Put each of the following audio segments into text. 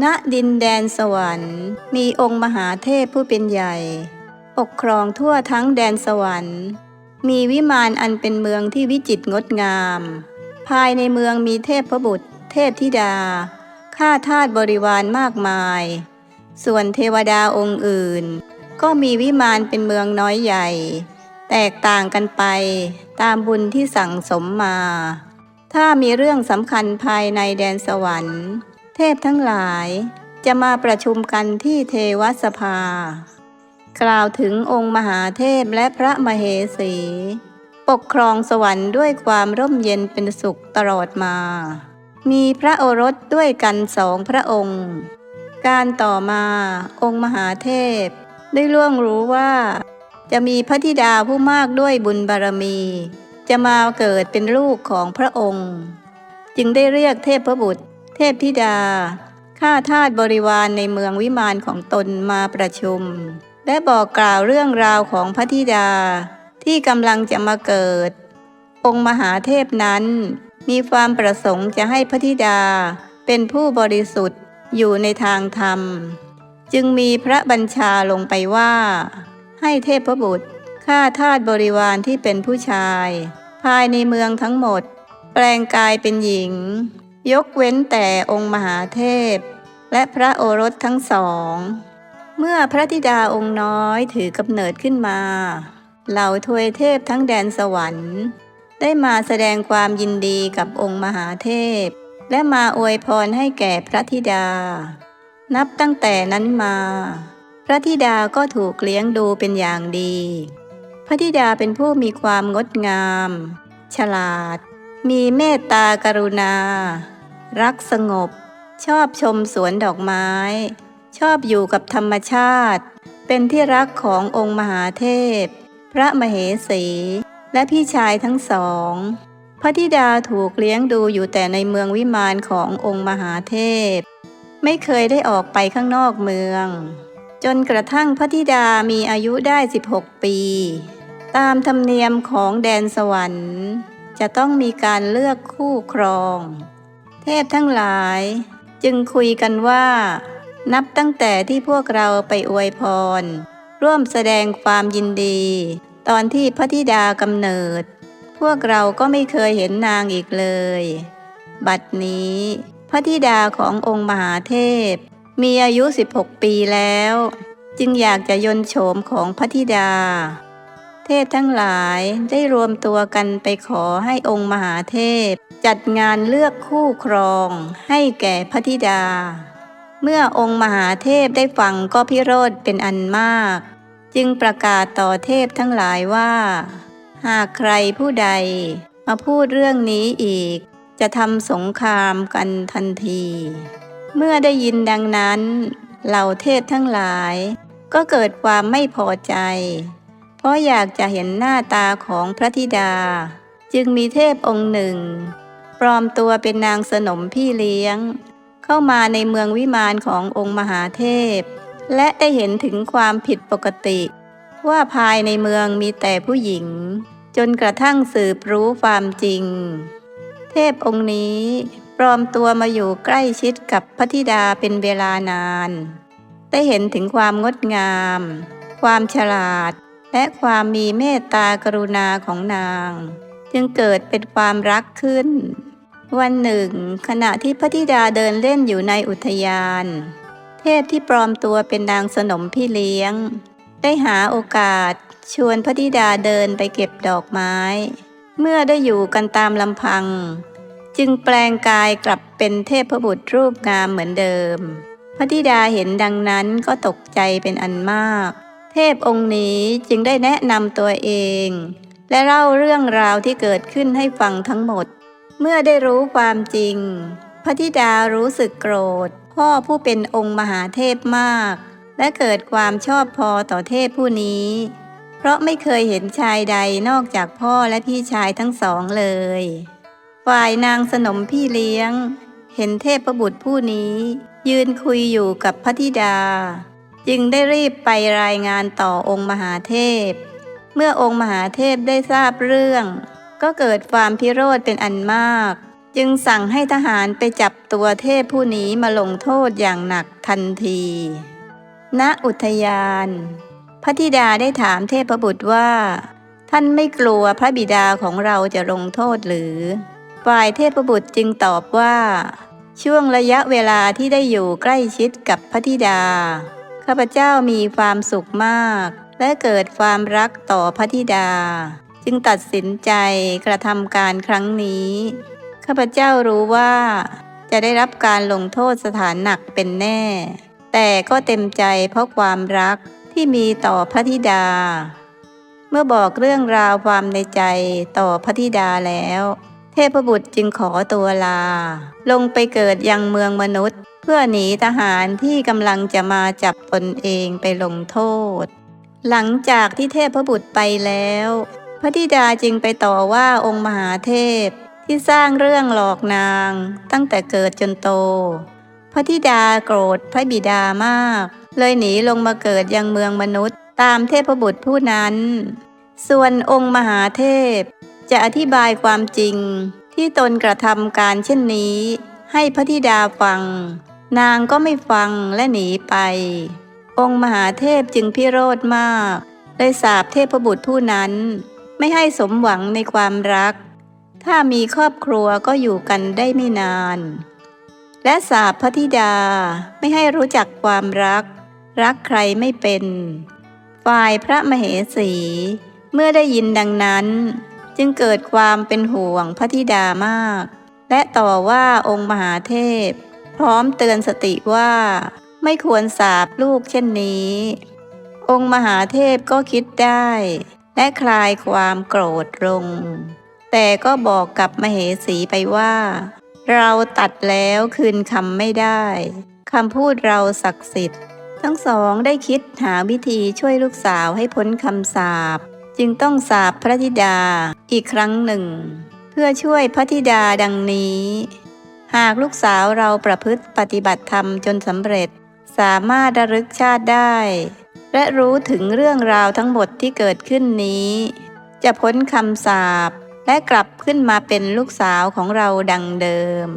ณดินแดนสวรรค์ มีองค์มหาเทพผู้เป็นใหญ่ ปกครองทั่วทั้งแดนสวรรค์ มีวิมานอันเป็นเมืองที่วิจิตรงดงาม ภายในเมืองมีเทพพระบุตร เทพธิดา ข้าทาสบริวารมากมาย ส่วนเทวดาองค์อื่น ก็มีวิมานเป็นเมืองน้อยใหญ่ แตกต่างกันไปตามบุญที่สั่งสมมา ถ้ามีเรื่องสำคัญภายในแดนสวรรค์ พทั้งหลายจะมาประชุมกันที่เทวสภา กล่าวถึงองค์มหาเทพและพระมเหสี ปกครองสวรรค์ด้วยความร่มเย็นเป็นสุขตลอดมา มีพระโอรสด้วยกันสองพระองค์ การต่อมาองค์มหาเทพ ได้ล่วงรู้ว่า จะมีพระธิดาผู้มากด้วยบุญบารมี จะมาเกิดเป็นลูกของพระองค์ จึงได้เรียกเทพบุตร เทพธิดา ข้าทาสบริวารในเมืองวิมานของตนมาประชุม และบอกกล่าวเรื่องราวของพระธิดา ที่กำลังจะมาเกิด องค์มหาเทพนั้น มีความประสงค์จะให้พระธิดาเป็นผู้บริสุทธิ์อยู่ในทางธรรม จึงมีพระบัญชาลงไปว่า ให้เทพบุตรข้าทาสบริวารที่เป็นผู้ชาย ภายในเมืองทั้งหมด แปลงกายเป็นหญิง ยกเว้นแต่องค์มหาเทพ และพระโอรสทั้งสอง เมื่อพระธิดาองค์น้อยถือกำเนิดขึ้นมา เหล่าทวยเทพทั้งแดนสวรรค์ ได้มาแสดงความยินดีกับองค์มหาเทพ และมาอวยพรให้แก่พระธิดา นับตั้งแต่นั้นมา พระธิดาก็ถูกเลี้ยงดูเป็นอย่างดี พระธิดาเป็นผู้มีความงดงาม ฉลาด มีเมตตากรุณา รักสงบ ชอบชมสวนดอกไม้ ชอบอยู่กับธรรมชาติ เป็นที่รักขององค์มหาเทพ พระมเหสี และพี่ชายทั้งสอง พระธิดาถูกเลี้ยงดูอยู่แต่ในเมืองวิมานขององค์มหาเทพ ไม่เคยได้ออกไปข้างนอกเมือง จนกระทั่งพระธิดามีอายุได้ 16 ปี ตามธรรมเนียมของแดนสวรรค์ จะต้องมีการเลือกคู่ครอง เทพทั้งหลาย จึงคุยกันว่า นับตั้งแต่ที่พวกเราไปอวยพร ร่วมแสดงความยินดี ตอนที่พระธิดากำเนิด พวกเราก็ไม่เคยเห็นนางอีกเลย บัดนี้ พระธิดาขององค์มหาเทพ มีอายุ 16 ปีแล้ว จึงอยากจะยนโฉมของพระธิดาเทพทั้งหลายได้รวมตัวกันไปขอให้องค์มหาเทพ จัดงานเลือกคู่ครองให้แก่พระธิดา เมื่อองค์มหาเทพได้ฟังก็พิโรธเป็นอันมาก จึงประกาศต่อเทพทั้งหลายว่า หากใครผู้ใด มาพูดเรื่องนี้อีก จะทำสงครามกันทันที เมื่อได้ยินดังนั้น เหล่าเทพทั้งหลาย ก็เกิดความไม่พอใจ เพราะอยากจะเห็นหน้าตาของพระธิดา จึงมีเทพองค์หนึ่ง ปลอมตัวเป็นนางสนมพี่เลี้ยง เข้ามาในเมืองวิมานขององค์มหาเทพ และได้เห็นถึงความผิดปกติ ว่าภายในเมืองมีแต่ผู้หญิง จนกระทั่งสืบรู้ความจริง เทพองค์นี้ปลอมตัวมาอยู่ใกล้ชิดกับพระธิดาเป็นเวลานาน ได้เห็นถึงความงดงาม ความฉลาด และความมีเมตตากรุณาของนาง จึงเกิดเป็นความรักขึ้น วันหนึ่ง ขณะที่พระธิดาเดินเล่นอยู่ในอุทยาน เทพที่ปลอมตัวเป็นนางสนมพี่เลี้ยง ได้หาโอกาส ชวนพระธิดาเดินไปเก็บดอกไม้ เมื่อได้อยู่กันตามลำพัง จึงแปลงกายกลับเป็นเทพบุตรรูปงามเหมือนเดิม พระธิดาเห็นดังนั้นก็ตกใจเป็นอันมาก เทพองค์นี้จึงได้แนะนำตัวเอง และเล่าเรื่องราวที่เกิดขึ้นให้ฟังทั้งหมด เมื่อได้รู้ความจริง พระธิดารู้สึกโกรธ พ่อผู้เป็นองค์มหาเทพมาก และเกิดความชอบพอต่อเทพผู้นี้ เพราะไม่เคยเห็นชายใดนอกจากพ่อและพี่ชายทั้งสองเลย ฝ่ายนางสนมพี่เลี้ยง เห็นเทพประบุตรผู้นี้ ยืนคุยอยู่กับพระธิดา จึงได้รีบไปรายงานต่อองค์มหาเทพ เมื่อองค์มหาเทพได้ทราบเรื่อง ก็เกิดความพิโรธเป็นอันมาก จึงสั่งให้ทหารไปจับตัวเทพผู้นี้มาลงโทษอย่างหนักทันที ณ อุทยาน พระธิดาได้ถามเทพบุตรว่า ท่านไม่กลัวพระบิดาของเราจะลงโทษหรือ ฝ่ายเทพบุตรจึงตอบว่า ช่วงระยะเวลาที่ได้อยู่ใกล้ชิดกับพระธิดา ข้าพเจ้ามีความสุขมาก และเกิดความรักต่อพระธิดา จึงตัดสินใจกระทำการครั้งนี้ ข้าพเจ้ารู้ว่าจะได้รับการลงโทษสถานหนักเป็นแน่ แต่ก็เต็มใจเพราะความรักที่มีต่อพระธิดา เมื่อบอกเรื่องราวความในใจต่อพระธิดาแล้ว เทพบุตรจึงขอตัวลา ลงไปเกิดยังเมืองมนุษย์ เพื่อหนีทหารที่กำลังจะมาจับตนเองไปลงโทษ หลังจากที่เทพบุตรไปแล้ว พระธิดาจึงไปต่อว่าองค์มหาเทพที่สร้างเรื่องหลอกนางตั้งแต่เกิดจนโต พระธิดาโกรธพระบิดามาก เลยหนีลงมาเกิดยังเมืองมนุษย์ ตามเทพบุตรผู้นั้น ส่วนองค์มหาเทพ จะอธิบายความจริงที่ตนกระทำการเช่นนี้ ให้พระธิดาฟัง นางก็ไม่ฟังและหนีไป องค์มหาเทพจึงพิโรธมาก เลยสาปเทพบุตรผู้นั้น ไม่ให้สมหวังในความรัก ถ้ามีครอบครัวก็อยู่กันได้ไม่นาน และสาปพระธิดาไม่ให้รู้จักความรัก รักใครไม่เป็น ฝ่ายพระมเหสี เมื่อได้ยินดังนั้น จึงเกิดความเป็นห่วงพระธิดามาก และต่อว่าองค์มหาเทพ พร้อมเตือนสติว่า ไม่ควรสาบลูกเช่นนี้ องค์มหาเทพก็คิดได้ และคลายความโกรธลง แต่ก็บอกกับมเหสีไปว่า เราตัดแล้วคืนคำไม่ได้คำพูดเราศักดิ์สิทธิ์ ทั้งสองได้คิดหาวิธีช่วยลูกสาวให้พ้นคำสาปจึงต้องสาปพระธิดาอีกครั้งหนึ่ง เพื่อช่วยพระธิดาดังนี้ หากลูกสาวเราประพฤติปฏิบัติธรรมจนสำเร็จ สามารถระลึกชาติได้ และรู้ถึงเรื่องราวทั้งหมดที่เกิดขึ้นนี้ จะพ้นคำสาปและกลับขึ้นมาเป็นลูกสาวของเราดังเดิม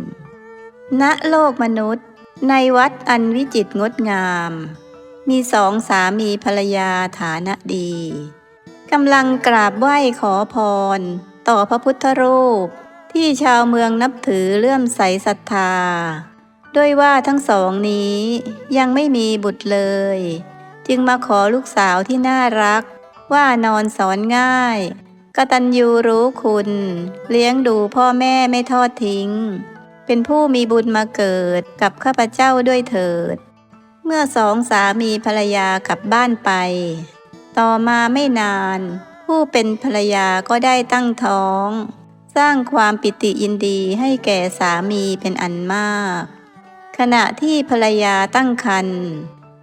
ณโลกมนุษย์ ในวัดอันวิจิตรงดงาม มีสองสามีภรรยาฐานะดีกำลังกราบไหว้ขอพร ต่อพระพุทธรูป ที่ชาวเมืองนับถือเลื่อมใสศรัทธา ด้วยว่าทั้งสองนี้ยังไม่มีบุตรเลย จึงมาขอลูกสาวที่น่ารัก ว่านอนสอนง่ายกตัญญูรู้คุณ เลี้ยงดูพ่อแม่ไม่ทอดทิ้ง เป็นผู้มีบุญมาเกิดกับข้าพเจ้าด้วยเถิด เมื่อสองสามีภรรยากลับบ้านไป ต่อมาไม่นาน ผู้เป็นภรรยาก็ได้ตั้งท้อง สร้างความปิติยินดีให้แก่สามีเป็นอันมาก ขณะที่ภรรยาตั้งครรภ์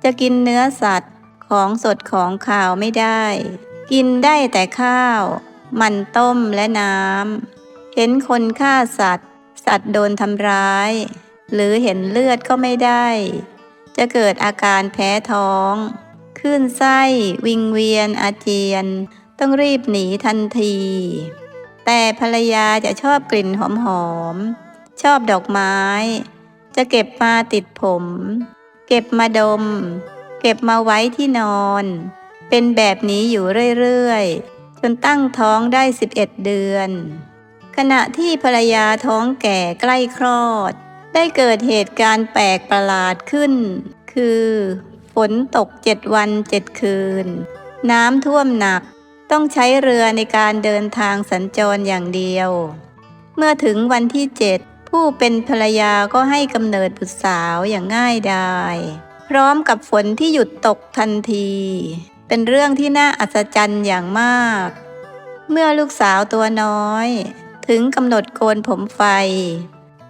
จะกินเนื้อสัตว์ ของสดของข่าวไม่ได้ กินได้แต่ข้าว มันต้มและน้ำ เห็นคนฆ่าสัตว์ สัตว์โดนทำร้าย หรือเห็นเลือดก็ไม่ได้ จะเกิดอาการแพ้ท้องคลื่นไส้ วิงเวียนอาเจียน ต้องรีบหนีทันที แต่ภรรยาจะชอบกลิ่นหอมๆ ชอบดอกไม้ จะเก็บมาติดผม เก็บมาดม เก็บมาไว้ที่นอน เป็นแบบนี้อยู่เรื่อยๆ จนตั้งท้องได้ 11 เดือน ขณะที่ภรรยาท้องแก่ใกล้คลอด ได้เกิดเหตุการณ์แปลกประหลาดขึ้น คือฝนตกเจ็ดวันเจ็ดคืน น้ำท่วมหนัก ต้องใช้เรือในการเดินทางสัญจรอย่างเดียว เมื่อถึงวันที่เจ็ดผู้เป็นภรรยาก็ให้กำเนิดบุตรสาวอย่างง่ายดาย พร้อมกับฝนที่หยุดตกทันที เป็นเรื่องที่น่าอัศจรรย์อย่างมาก เมื่อลูกสาวตัวน้อย ถึงกำหนดโกนผมไฟ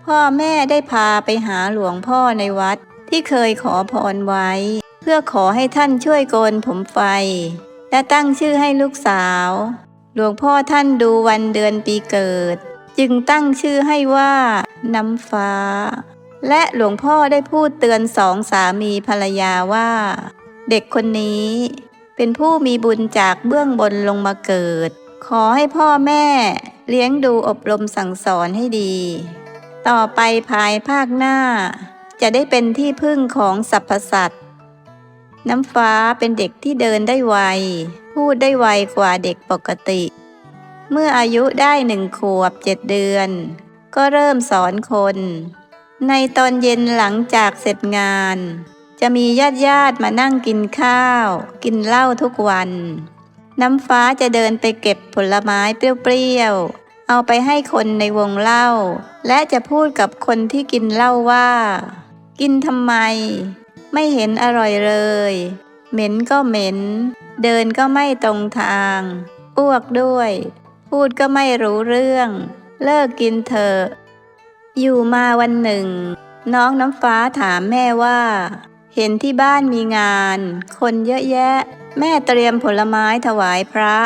พ่อแม่ได้พาไปหาหลวงพ่อในวัดที่เคยขอพรไว้ เพื่อขอให้ท่านช่วยโกนผมไฟ และตั้งชื่อให้ลูกสาว หลวงพ่อท่านดูวันเดือนปีเกิด จึงตั้งชื่อให้ว่าน้ำฟ้า และหลวงพ่อได้พูดเตือนสองสามีภรรยาว่า เด็กคนนี้เป็นผู้มีบุญจากเบื้องบนลงมาเกิด ขอให้พ่อแม่เลี้ยงดูอบรมสั่งสอนให้ดี ต่อไปภายภาคหน้า จะได้เป็นที่พึ่งของสรรพสัตว์ น้ำฟ้าเป็นเด็กที่เดินได้ไว พูดได้ไวกว่าเด็กปกติ เมื่ออายุได้หนึ่งขวบเจ็ดเดือน ก็เริ่มสอนคน ในตอนเย็นหลังจากเสร็จงาน จะมีญาติญาติมานั่งกินข้าว กินเหล้าทุกวัน น้ำฟ้าจะเดินไปเก็บผลไม้เปรี้ยวๆ เอาไปให้คนในวงเล่าและจะพูดกับคนที่กินเหล้าว่า กินทำไม ไม่เห็นอร่อยเลย เหม็นก็เหม็น เดินก็ไม่ตรงทาง อ้วกด้วย พูดก็ไม่รู้เรื่อง เลิกกินเถอะ อยู่มาวันหนึ่ง น้องน้ำฟ้าถามแม่ว่า เห็นที่บ้านมีงาน คนเยอะแยะ แม่เตรียมผลไม้ถวายพระ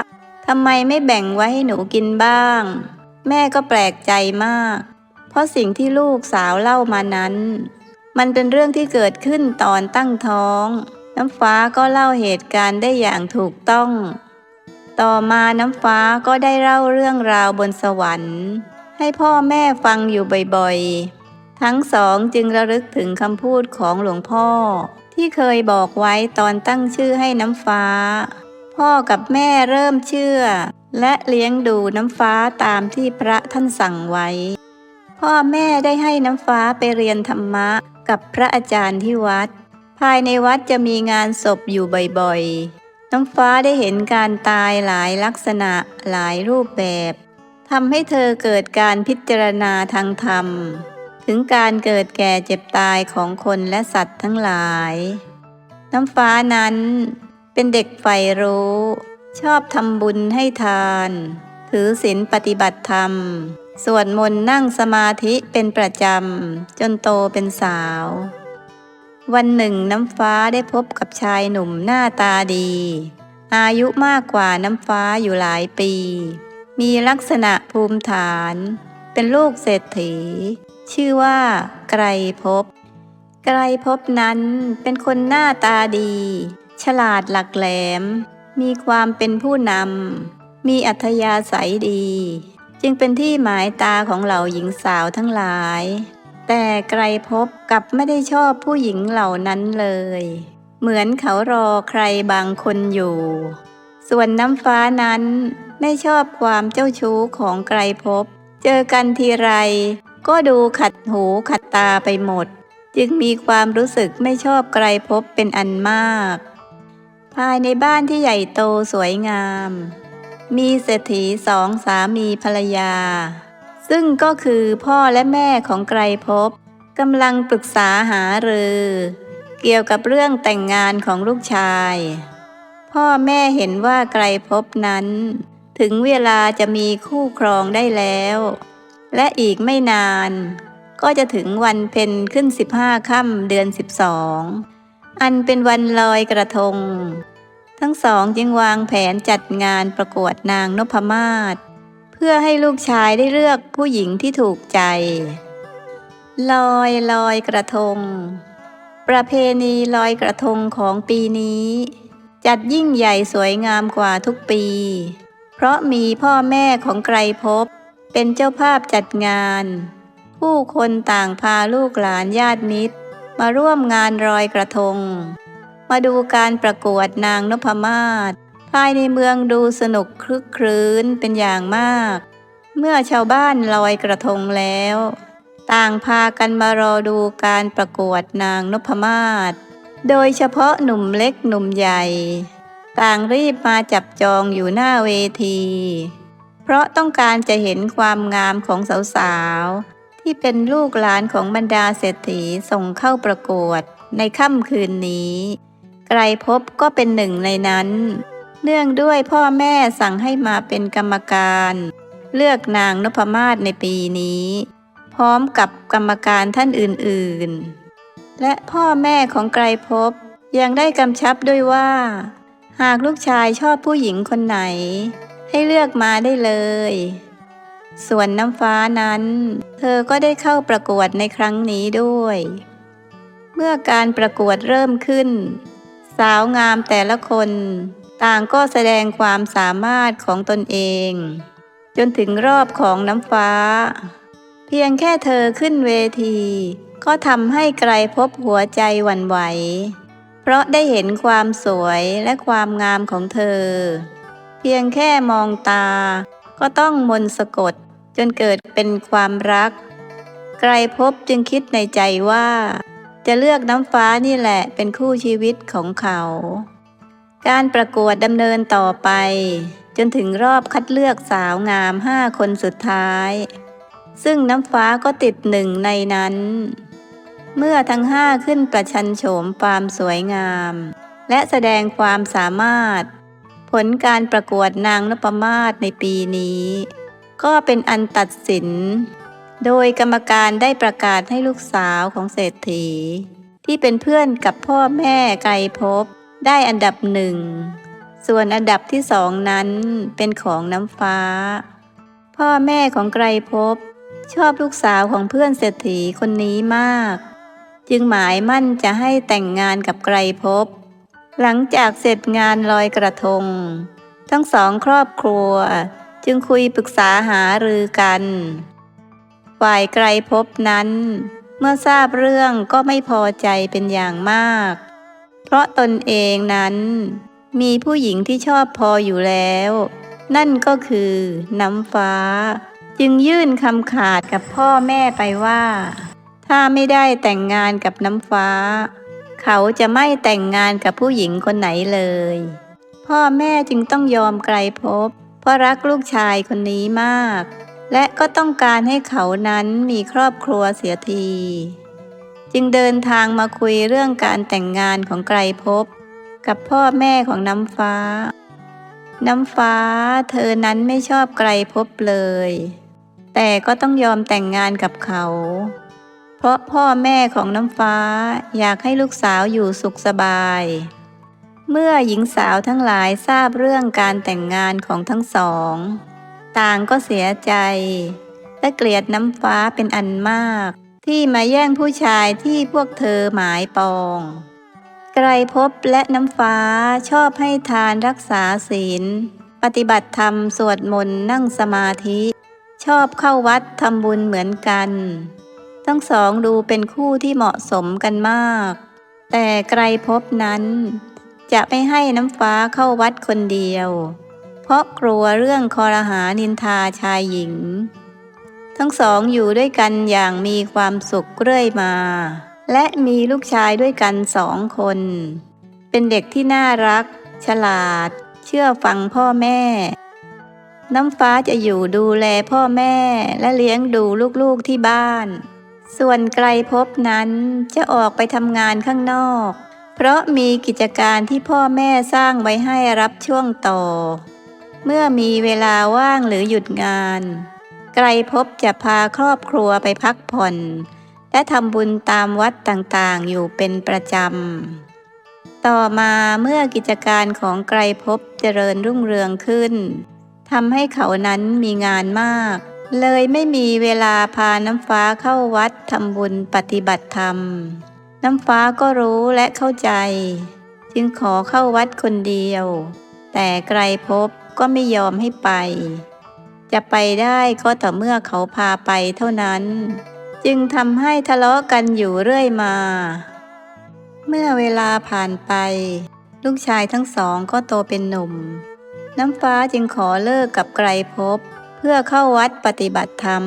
ทำไมไม่แบ่งไว้ให้หนูกินบ้าง แม่ก็แปลกใจมาก เพราะสิ่งที่ลูกสาวเล่ามานั้น มันเป็นเรื่องที่เกิดขึ้นตอนตั้งท้อง น้ำฟ้าก็เล่าเหตุการณ์ได้อย่างถูกต้อง ต่อมาน้ำฟ้าก็ได้เล่าเรื่องราวบนสวรรค์ ให้พ่อแม่ฟังอยู่บ่อยๆ ทั้งสองจึงระลึกถึงคำพูดของหลวงพ่อ ที่เคยบอกไว้ตอนตั้งชื่อให้น้ำฟ้า พ่อกับแม่เริ่มเชื่อ และเลี้ยงดูน้ำฟ้าตามที่พระท่านสั่งไว้ พ่อแม่ได้ให้น้ำฟ้าไปเรียนธรรมะกับพระอาจารย์ที่วัด ภายในวัดจะมีงานศพอยู่บ่อยๆ น้ำฟ้าได้เห็นการตายหลายลักษณะหลายรูปแบบ ทำให้เธอเกิดการพิจารณาทางธรรม ถึงการเกิดแก่เจ็บตายของคนและสัตว์ทั้งหลาย น้ำฟ้านั้น เป็นเด็กใฝ่รู้ ชอบทำบุญให้ทาน ถือศีลปฏิบัติธรรม สวดมนต์นั่งสมาธิเป็นประจำ จนโตเป็นสาว วันหนึ่งน้ำฟ้าได้พบกับชายหนุ่มหน้าตาดี อายุมากกว่าน้ำฟ้าอยู่หลายปี มีลักษณะภูมิฐาน เป็นลูกเศรษฐี ชื่อว่าไกรภพไกรภพนั้นเป็นคนหน้าตาดี ฉลาดหลักแหลม มีความเป็นผู้นำ มีอัธยาศัยดี จึงเป็นที่หมายตาของเหล่าหญิงสาวทั้งหลาย แต่ไกรภพกลับไม่ได้ชอบผู้หญิงเหล่านั้นเลย เหมือนเขารอใครบางคนอยู่ ส่วนน้ำฟ้านั้น ไม่ชอบความเจ้าชู้ของไกรภพเจอกันทีไร ก็ดูขัดหูขัดตาไปหมด จึงมีความรู้สึกไม่ชอบไกรภพเป็นอันมาก ภายในบ้านที่ใหญ่โตสวยงาม มีเศรษฐีสองสามีภรรยา ซึ่งก็คือพ่อและแม่ของไกรภพกำลังปรึกษาหารือ เกี่ยวกับเรื่องแต่งงานของลูกชาย พ่อแม่เห็นว่าไกรภพนั้น ถึงเวลาจะมีคู่ครองได้แล้ว และอีกไม่นาน ก็จะถึงวันเพ็ญขึ้นสิบห้าค่ำเดือนสิบสองอันเป็นวันลอยกระทง ทั้งสองจึงวางแผนจัดงานประกวดนางนพมาศเพื่อให้ลูกชายได้เลือกผู้หญิงที่ถูกใจ ลอยลอยกระทง ประเพณีลอยกระทงของปีนี้ จัดยิ่งใหญ่สวยงามกว่าทุกปี เพราะมีพ่อแม่ของไกรภพเป็นเจ้าภาพจัดงาน ผู้คนต่างพาลูกหลานญาติมิตร มาร่วมงานลอยกระทง มาดูการประกวดนางนพมาศภายในเมืองดูสนุกคลึกครื้นเป็นอย่างมาก เมื่อชาวบ้านลอยกระทงแล้ว ต่างพากันมารอดูการประกวดนางนพมาศโดยเฉพาะหนุ่มเล็กหนุ่มใหญ่ ต่างรีบมาจับจองอยู่หน้าเวที เพราะต้องการจะเห็นความงามของสาวๆ ที่เป็นลูกหลานของบรรดาเศรษฐีส่งเข้าประกวดในค่ำคืนนี้ ไกรภพก็เป็นหนึ่งในนั้น เนื่องด้วยพ่อแม่สั่งให้มาเป็นกรรมการ เลือกนางนพมาศในปีนี้ พร้อมกับกรรมการท่านอื่นๆ และพ่อแม่ของไกรภพยังได้กำชับด้วยว่า หากลูกชายชอบผู้หญิงคนไหน ให้เลือกมาได้เลย ส่วนน้ำฟ้านั้น เธอก็ได้เข้าประกวดในครั้งนี้ด้วย เมื่อการประกวดเริ่มขึ้น สาวงามแต่ละคน ต่างก็แสดงความสามารถของตนเอง จนถึงรอบของน้ำฟ้า เพียงแค่เธอขึ้นเวที ก็ทำให้ไกลพบหัวใจหวั่นไหว เพราะได้เห็นความสวยและความงามของเธอ เพียงแค่มองตา ก็ต้องมนต์สะกดจนเกิดเป็นความรัก ไกลพบจึงคิดในใจว่า จะเลือกน้ำฟ้านี่แหละเป็นคู่ชีวิตของเขา การประกวดดำเนินต่อไป จนถึงรอบคัดเลือกสาวงามห้าคนสุดท้าย ซึ่งน้ำฟ้าก็ติดหนึ่งในนั้น เมื่อทั้งห้าขึ้นประชันโฉมความสวยงาม และแสดงความสามารถ ผลการประกวดนางนพมาศในปีนี้ ก็เป็นอันตัดสิน โดยกรรมการได้ประกาศให้ลูกสาวของเศรษฐี ที่เป็นเพื่อนกับพ่อแม่ไกลภพได้อันดับหนึ่ง ส่วนอันดับที่สองนั้นเป็นของน้ำฟ้า พ่อแม่ของไกรภพชอบลูกสาวของเพื่อนเศรษฐีคนนี้มาก จึงหมายมั่นจะให้แต่งงานกับไกรภพหลังจากเสร็จงานลอยกระทง ทั้งสองครอบครัว จึงคุยปรึกษาหารือกัน ฝ่ายไกรภพนั้น เมื่อทราบเรื่องก็ไม่พอใจเป็นอย่างมาก เพราะตนเองนั้น มีผู้หญิงที่ชอบพออยู่แล้ว นั่นก็คือน้ำฟ้า จึงยื่นคำขาดกับพ่อแม่ไปว่า ถ้าไม่ได้แต่งงานกับน้ำฟ้า เขาจะไม่แต่งงานกับผู้หญิงคนไหนเลย พ่อแม่จึงต้องยอมไกลภพเพราะรักลูกชายคนนี้มาก และก็ต้องการให้เขานั้นมีครอบครัวเสียที จึงเดินทางมาคุยเรื่องการแต่งงานของไกลภพกับพ่อแม่ของน้ำฟ้า น้ำฟ้าเธอนั้นไม่ชอบไกลภพเลย แต่ก็ต้องยอมแต่งงานกับเขา ราะพ่อแม่ของน้ำฟ้าอยากให้ลูกสาวอยู่สุขสบาย เมื่อหญิงสาวทั้งหลายทราบเรื่องการแต่งงานของทั้งสอง ต่างก็เสียใจ และเกลียดน้ำฟ้าเป็นอันมาก ที่มาแย่งผู้ชายที่พวกเธอหมายปอง ไกรภพและน้ำฟ้าชอบให้ทานรักษาศีล ปฏิบัติธรรมสวดมนต์นั่งสมาธิ ชอบเข้าวัดทำบุญเหมือนกัน ทั้งสองดูเป็นคู่ที่เหมาะสมกันมาก แต่ไกรภพนั้น จะไม่ให้น้ำฟ้าเข้าวัดคนเดียว เพราะกลัวเรื่องคอรหานินทาชายหญิง ทั้งสองอยู่ด้วยกันอย่างมีความสุขเรื่อยมา และมีลูกชายด้วยกันสองคน เป็นเด็กที่น่ารัก ฉลาด เชื่อฟังพ่อแม่น้ำฟ้าจะอยู่ดูแลพ่อแม่และเลี้ยงดูลูกๆที่บ้าน ส่วนไกลภพนั้นจะออกไปทำงานข้างนอก เพราะมีกิจการที่พ่อแม่สร้างไว้ให้รับช่วงต่อ เมื่อมีเวลาว่างหรือหยุดงาน ไกลภพจะพาครอบครัวไปพักผ่อน และทำบุญตามวัดต่างๆ อยู่เป็นประจำ ต่อมาเมื่อกิจการของไกลภพเจริญรุ่งเรืองขึ้นทำให้เขานั้นมีงานมาก เลยไม่มีเวลาพาน้ำฟ้าเข้าวัดทำบุญปฏิบัติธรรม น้ำฟ้าก็รู้และเข้าใจ จึงขอเข้าวัดคนเดียว แต่ไกลภพก็ไม่ยอมให้ไป จะไปได้ก็ต่อเมื่อเขาพาไปเท่านั้น จึงทำให้ทะเลาะกันอยู่เรื่อยมา เมื่อเวลาผ่านไป ลูกชายทั้งสองก็โตเป็นหนุ่ม น้ำฟ้าจึงขอเลิกกับไกรภพเพื่อเข้าวัดปฏิบัติธรรม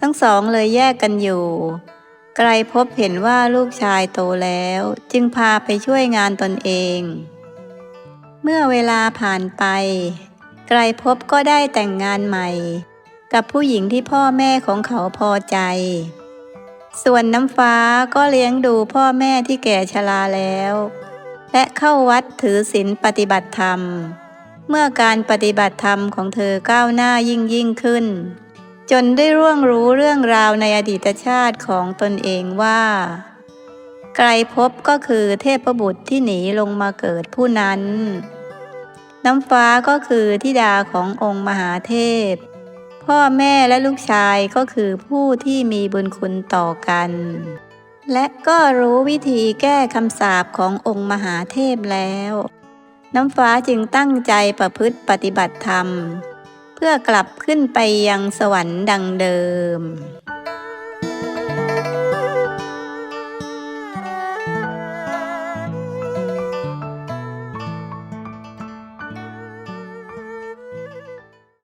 ทั้งสองเลยแยกกันอยู่ ไกรภพเห็นว่าลูกชายโตแล้ว จึงพาไปช่วยงานตนเอง เมื่อเวลาผ่านไป ไกรภพก็ได้แต่งงานใหม่ กับผู้หญิงที่พ่อแม่ของเขาพอใจ ส่วนน้ำฟ้าก็เลี้ยงดูพ่อแม่ที่แก่ชราแล้ว และเข้าวัดถือศีลปฏิบัติธรรม เมื่อการปฏิบัติธรรมของเธอก้าวหน้ายิ่งยิ่งขึ้น จนได้ร่วงรู้เรื่องราวในอดีตชาติของตนเองว่าไกลภพก็คือเทพบุตรที่หนีลงมาเกิดผู้นั้น น้ำฟ้าก็คือธิดาขององค์มหาเทพ พ่อแม่และลูกชายก็คือผู้ที่มีบุญคุณต่อกัน และก็รู้วิธีแก้คำสาปขององค์มหาเทพแล้ว น้ำฟ้าจึงตั้งใจประพฤติปฏิบัติธรรม เพื่อกลับขึ้นไปยังสวรรค์ดังเดิม